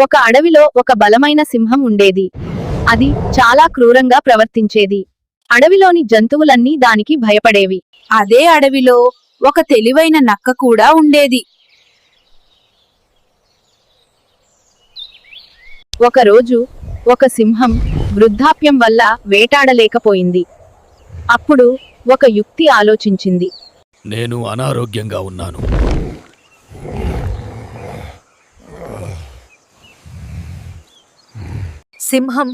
ఒక అడవిలో ఒక బలమైన సింహం ఉండేది. అది చాలా క్రూరంగా ప్రవర్తించేది. అడవిలోని జంతువులన్నీ దానికి భయపడేవి. అదే అడవిలో ఒక తెలివైన నక్క కూడా ఉండేది. ఒకరోజు ఒక సింహం వృద్ధాప్యం వల్ల వేటాడలేకపోయింది. అప్పుడు ఒక యుక్తి ఆలోచించింది. నేను అనారోగ్యంగా ఉన్నాను. సింహం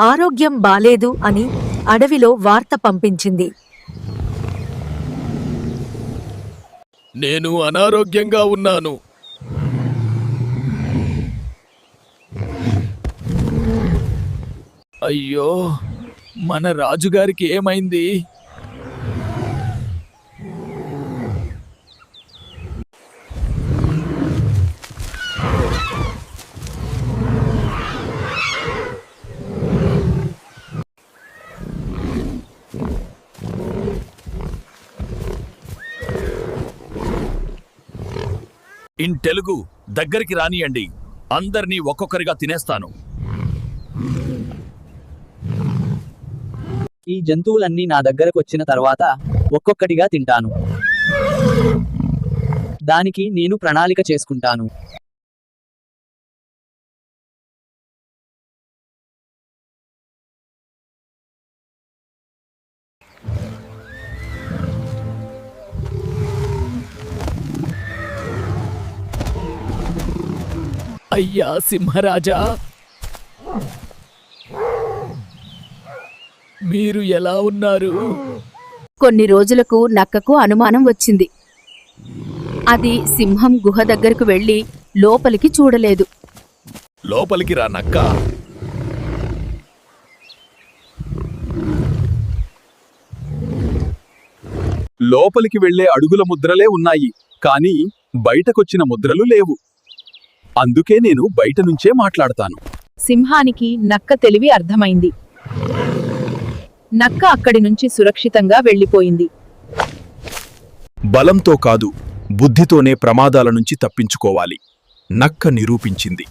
ఆరోగ్యం బాలేదు అని అడవిలో వార్త పంపించింది. నేను అనారోగ్యంగా ఉన్నాను. అయ్యో మన రాజుగారికి ఏమైంది? ఇన్ తెలుగు దగ్గరికి రానియండి. అందరినీ ఒక్కొక్కరిగా తినేస్తాను. ఈ జంతువులన్నీ నా దగ్గరకు వచ్చిన తర్వాత ఒక్కొక్కటిగా తింటాను. దానికి నేను ప్రణాళిక చేసుకుంటాను. అయ్యా సింహరాజా! మీరు ఎలా ఉన్నారు? కొన్ని రోజులకు నక్కకు అనుమానం వచ్చింది. అది సింహం గుహ దగ్గరకు వెళ్ళి లోపలికి చూడలేదు. లోపలికి రా నక్క. లోపలికి వెళ్ళే అడుగుల ముద్రలే ఉన్నాయి కానీ బయటకొచ్చిన ముద్రలు లేవు. అందుకే నేను బయట నుంచే మాట్లాడతాను. సింహానికి నక్క తెలివి అర్థమైంది. నక్క అక్కడి నుంచి సురక్షితంగా వెళ్ళిపోయింది. బలంతో కాదు బుద్ధితోనే ప్రమాదాల నుంచి తప్పించుకోవాలి. నక్క నిరూపించింది.